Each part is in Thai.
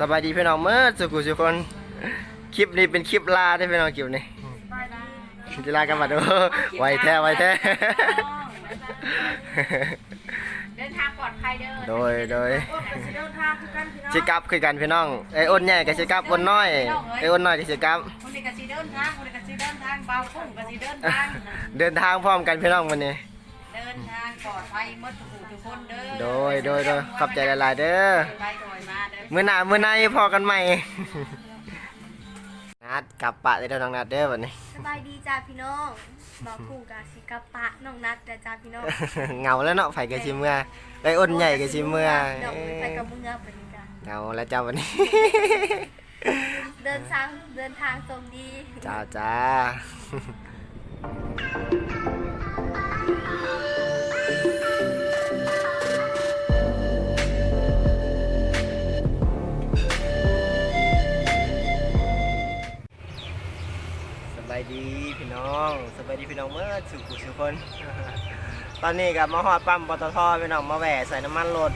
สบายดีพี่น้องเมื่อสุขุสุกคน คลิปนี้เป็นคลิปลาได้อพี่น้องคลิปนี้จะลากันมาดูไวแท้ไวแท้เดินทางปลอดภัยเด้อโดยโดยเดินทางคือกันพี่น้องชิกลับคือกันพี่น้องไอ้อ้นใหญ่กับชิกลับอ้นน้อยไอ้อ้นน้อยกับชิกลับคนนี้ก็สิเดินทางคนนี้ก็สิเดินทางเบาพุ่งก็สิเดินทางเดินทางพร้อมกันพี่น้องวันนี้ เดินทางปลอดภัยหมดทุกผู้ทุกคนเด้อโดยโดยโดยขอบใจหลาย ๆ เด้อไปถอยมาเด้อ มื้อหน้ามื้อในพอกันใหม่ นัดกลับปะได้อน้องนัดเด้อวันนี้ สบายดีจ้าพี่น้องบอกคู่กับสิกับปะน้องนัดแต่จ้าพี่น้องเหงาแล้วเนาะไผก็สิเมื่อไอ้อ้นใหญ่ก็สิเมื่อดอกไปกับมึงเอาไปนี่กันเหงาแล้วจ้าวันนี้ เดินทางเดินทางตรงดี จ้าจ้า ดีพี่น้องเมื่อสุขุสุคน ตอนนี้กับมาฮอดปั๊มปตทพี่น้องมาแหวะใส่น้ำมันรถ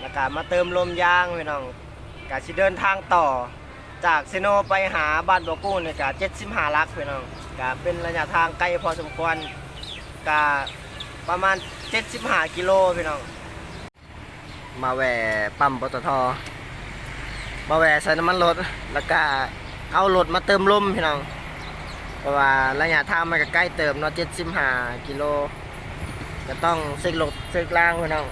แล้วก็มาเติมลมยางพี่น้องกะสิเดินทางต่อ จากเซโนไปหาบ้านบ่อกุ้งเนี่ยกะ75ลักพี่น้องกะเป็นระยะทางไกลพอสมควรกะประมาณ75กิโลพี่น้องมาแหวะปั๊มปตทมาแหวะใส่น้ำมันรถแล้วก็เอารถมาเติมลมพี่น้อง เพราะว่าระยะทางมันก็ใกล้เติมเนาะ75กิโลก็ต้องเซ็กรถเซ็กล่างพี่น้อง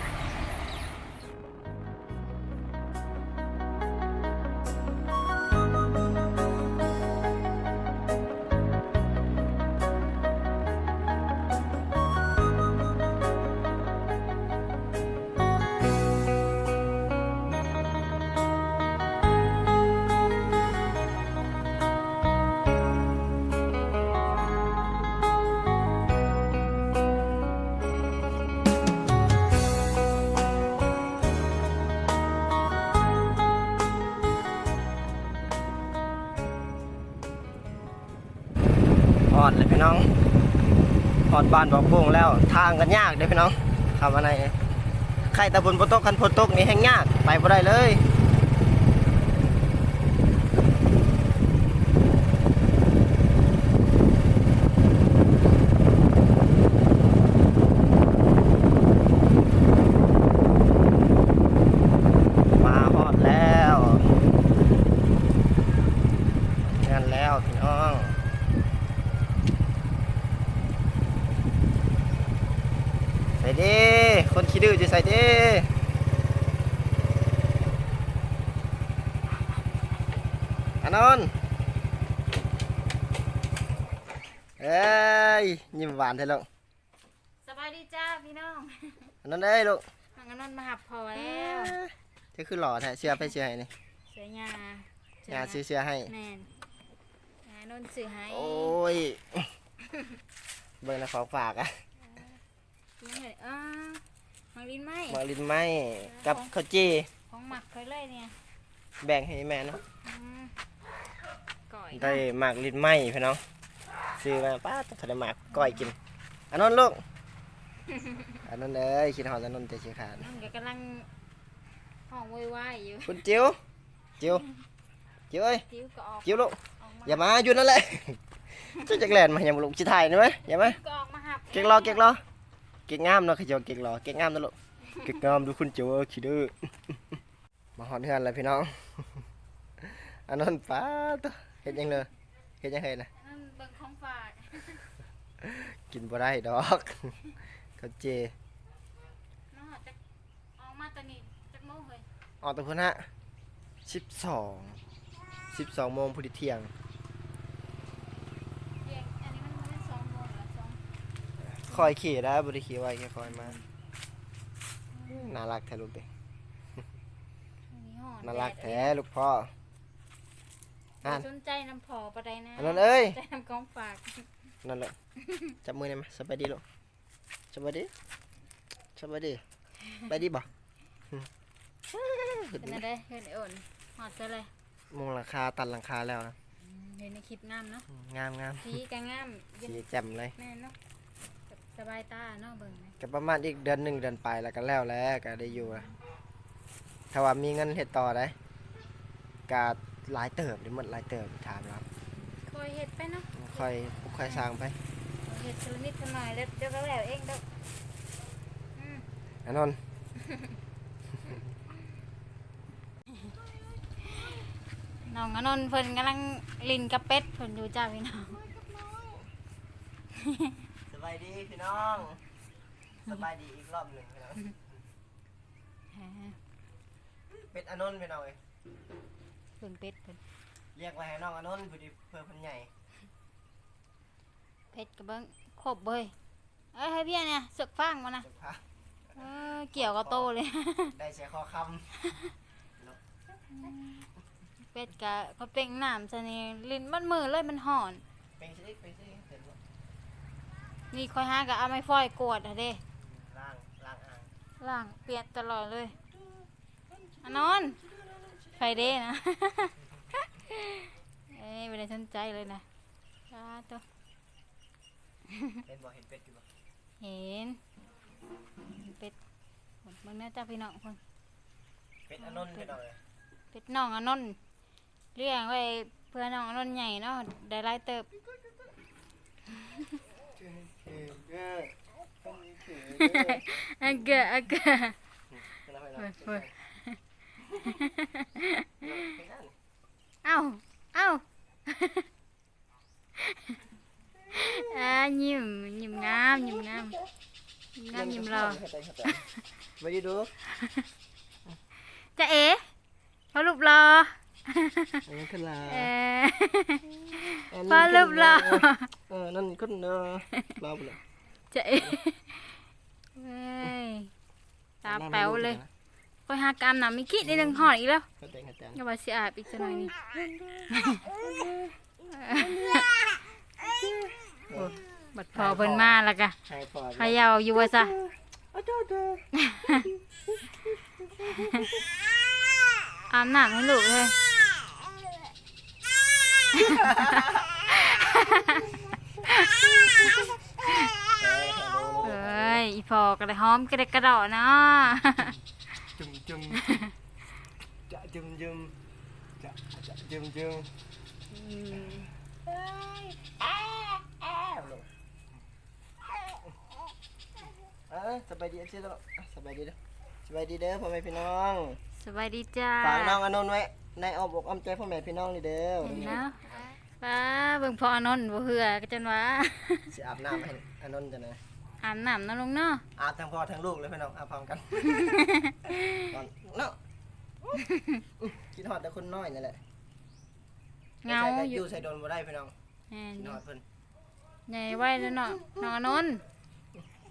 อดเลยพี่น้องหอดบ้านบอกโป่งแล้วทางกันยากเด้อพี่น้องทำอะไรใครตะบนโปตกกันพโตกนี่แห้งยากไปบ่ได้เลยมาหอดแล้วงานแล้วพี่น้อง ใส่ดิคนขี้ดื้อจะใส่ดิอานนท์เอ้ยยิ้มหวานเถอะลูกสบายดีจ้าพี่น้องอันนั้นเอ้ยลูกทางนั้นมาหับพอแล้วเธอคือหล่อแท้เชื่อไปเชื่อให้นี่เสียยางานซื้อเชื่อให้แม่นงานนนสื่อให้โอ้ยเบิ่งนะของฝากอะ ยังไงอ้ามังลินไหมหมอลินไม้กับข้าวจีของหมักเคยเลยเนี่ย แบ่งให้แม่เนาะอืมก่อยได้หมากลิ้นไหมพี่น้องซื้อมาป้าต้องทะเลหมากก้อยกินอันนั้นลูกอันนั้นเลยคิดหอดอันนั้นจะชี้ขาดนั่นก็กำลังห้องโวยวายอยู่คุณจิ๋วจิ๋วจิ๋วเอ้ยติ้วก็ออกจิ๋วลูกออกมาอย่ามาอยู่นั่นแหละเจ้าจักแลนมาอย่ามาลูกชิถ่ายนะไหมอย่ามาก็ออกมาหับเก่งรอเก่งรอ เก่งงามเนาะขจรเก่งรอเก่งงามนะลูกเก่งงามดูคุณจิ๋วเอ้ยขี้ดื้อมาหอดเฮือนเลยพี่น้องอันนั้นป้าตัวเห็นยังเลยเห็นยังไงนะนั่นเบิ่งของฝากกินบ่ได้ดอกเขาเจมาหอดจักออกมาตอนนี้จักโมงเลยออกตัวพุ่นฮะสิบสองสิบสองโมงพอดีเที่ยง เที่ยงอันนี้มันมันสองโมงเหรอสอง ค อยขี่ได้บริขี่ไว้แค่คอยมาน่ารักแท้ลูกเด็กอันนี้หอดน่ารักดแท้ลูกพ่ออ่านสนใจน้ำพอปะไดนะอันนั้นเอ้ยใจน้ำของฝากนั่นแหละจับมือได้ไหมสบายดีลูกสบายดีสบายดีไปดีบ่เป็นอะไรเห็นไอ้อ่อนหอดซะเลยมุงหลังคาตัดหลังคาแล้วนะเห็นในคลิปงามเนาะงามงามสีก็งามเย็นสีแจ่มเลยแม่นเนาะ สบายตาเนาะเบิ่งนะก็ประมาณอีกเดือนหนึ่งเดือนไปแล้วก็แล้วแหล้วก็ได้อยู่อะถ้าว่ามีเงินเฮ็ดต่อได้กาหลายเติบหรือหมดหลายเติบถามครับคอยเห็ดไปเนาะค่อยค่อยสร้างไปเห็ดทีละนิดทีละหน่อยแล้วเดี๋ยวก็แล้วเองเด้ออืมอันนนท์น้องอนนท์เพิ่นกำลังลินกับเป็ดเพิ่นอยู่จ้าพี่น้องส บายดีพี่น้องสบายดีอีกรอบหนึ่งพี่น้องเป็ดอันนนท์พี่น้องเอ้ยเพิ่นเป็ดเพิ่นเรียกไว้ให้น้องอันนนท์พอดีเพื่อเพิ่นใหญ่เป็ดกับเบิ้งครบเบยเอ้ยให้เพี่ยเนี่ยสึกฟังมานะจะพาเออเกี่ยวกับโตเลย ได้เสียคอคเป็ดกะก็เป็นน้ำซะนี่ลิ้นมันมือเลยมันห่อนำเป็นสิเป็นสิเสร็จแล้ว นี่คอยหากับเอาไม้ฟอยกวดอะเด้ล้างล้างอ่างล่างเปียกตลอดเลยอะนอนไฟเด้นะ เอ้ยไม่ได้สนใจเลยนะจ้าตัวเห็นบ่เห็นเป็ดอยู่บ่เห็นเป็ดหมดมึงนะจ้าพี่น้องคนเป็ดอันนนท์พี่น้องเอ้ยเป็ดน้องอนนท์เลี้ยงไว้เพื่อน้องอนนท์ใหญ่เนาะได้หลายเติบเออเออต้องมีเขืออะเกะอะเกะเฮ้ยเฮ้ยเอ้าเอ้าอ่ายิ้มยิ้มงามยิ้มงามยิ้มงามยิ้มรอมาดูจะเอ๋พอรูปรอ นนี้ขึ้นลาเออพอรูปรอเออนั่นขึ้นเด้อรอไปเลยจะเอ๋เว้ยตาแป๋วเลยคอยหากามหนามีคิดในหนึ่งหอดอีกแล้วเข้าใจเข้าใจอย่าว่าสิอาบอีกจังหน่อยนี่โอ้บัดพอเพิ่นมาแล้วกะให้พอพะเยาอยู่ว่าซะอาจารย์เด้ออาบน้ำให้ลูกเลย เออฮัลโหลเอ้ยอีพอก็เลยหอมกระเดกกระดอเนาะ จุ่มจุ่มจะจุ่มจุ่มจะจะจุ่มจุ่มเออสบายดีเอฟซีตลอดสบายดีเด้อสบายดีเด้อพ่อแม่พี่น้อง สบายดีจ้าฝากน้องอนนท์ไว้ในอ้อมอกอ้อมใจพ่อแม่พี่น้องนี่เด้อเห็นแล้ วป้าเบิ่งพออานนท์บ่เหือก็จันว่าสิอาบน้ำให้อนนท์จะนะอาบน้ำเนาะลุงเนาะอาบทั้งพ่อทั้งลูกเลยพี่น้องอาบพร้อมกันตอนเนาะคิดฮอดแต่คนน้อยนี่แหละเงาใส่ก็ออยู่ยู่ใส่โดนบ่ได้พี่น้องแม่นคิดอยู่ฮอดเพิ่นใหญ่ไว้แล้วเนาะน้องอานนท์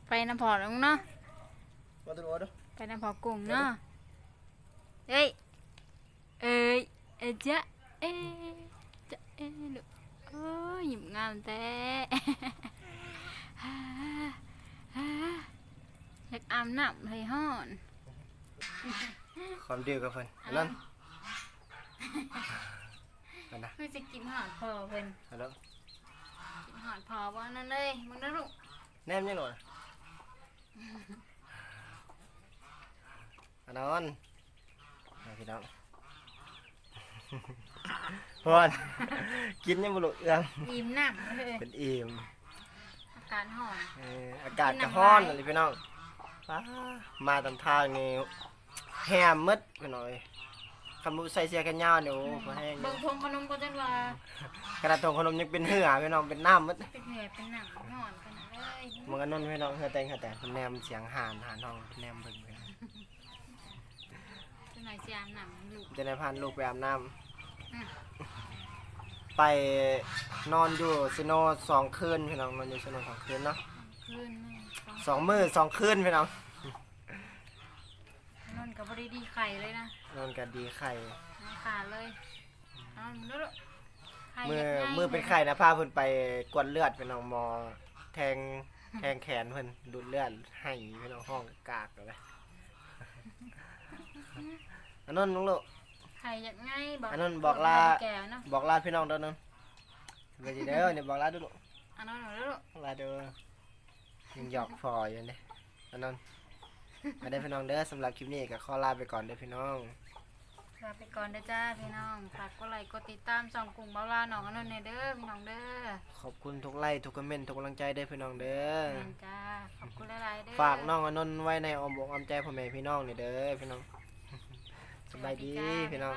ไปน้ำพอลุงเนาะบ่ต้องรู้เด้อไปน้ำพอกุ้งเนาะเอ้ยเอ้ยเอ้ยจ๊ะเอ้ยจ๊ะ เอ้ยลูกโอ้ยยิ้มงามแต่ฮ่าฮ่าอยากอาบน้ำเลยฮ้อนความดื้อกับเพิ่นอันนั้นอันนะเพื่อจะกินหอดพอเพิ่นฮัลโหลกินหอดพอว่านั่นเลยมึงนะลูกแนมยังหน่อยอันนั้นเอาพี่น้อง พอนกินยังบ่รู้เอื้องยิ้มหนักเลยเป็นอิ่มอาการหอนเอออากาศก็ร้อนเลยพี่น้องฟ้ามาตามทางนี่แฮมมืดพี่น้อยคำมุใส่เสื้อแขนยาวนี่โอ้บ่แห้งอเบิ่ยู่งทงขนมก็จังว่ากระดาษตรงขนมยังเป็นเหือพี่น้องเป็นน้ำมืดเป็นเหนื่อยเป็นหนังหอนกันเลยมันก็นนพี่น้องเฮือแต่งเฮือแต่เพิ่นแนมเสียงห่านหาน้องแนมเบิ่งพี่น้องจะหน่อยสิอาบน้ำให้ลูกจะได้พาลูกไปอาบน้อืมำ ไปนอนอยู่ซิโนสองคืนพี่น้องนอนอยู่ซิโนสองคืนเนาะคืนนี่ต้องสองมื้อสองคืนพี่น้องนอนกับบริดีไข่เลยนะนอนกันดีไข่นอนขาดเลยนอนดูลูกไข่มือยังไงมือเป็นไข่นะพาเพิ่นไปกวดเลือดพี่น้องหมอแทงแทงแขนเพิ่นดูดเลือดให้พี่น้องห้องกากเลยอันนั้นน้องลูก ใครอยากง่ายบอกอันนั้นบอกลาบอกลาพี่น้องตด้อนั่นไปดีเด้อเนี่ยบอกลาเด้อลูกอันนั้นเด้อลูกลาด้ยังหยอกฟออยู่เนี่ยอันนั้นมาได้พี่น้องเด้อสำหรับคลิปนี้ก็ขอลาไปก่อนเด้อพี่น้อง ลาไปก่อนเด้อจ้าพี่น้องฝากกดไลค์กดติดตามส่องกลุ่มเบาลาหนองอันนั้นเนี่ยเด้อพี่น้องเด้อขอบคุณทุกไลค์ทุกคอมเมนต์ทุกกำลังใจเด้อพี่น้องเด้อจ้าขอบคุณหลายๆเด้อ ฝากน้องอนนท์ไว้ในอ้อมอกอ้อมใจพ่อแม่พี่น้องนี่เด้อพี่น้อง สบายดีพี่น้อง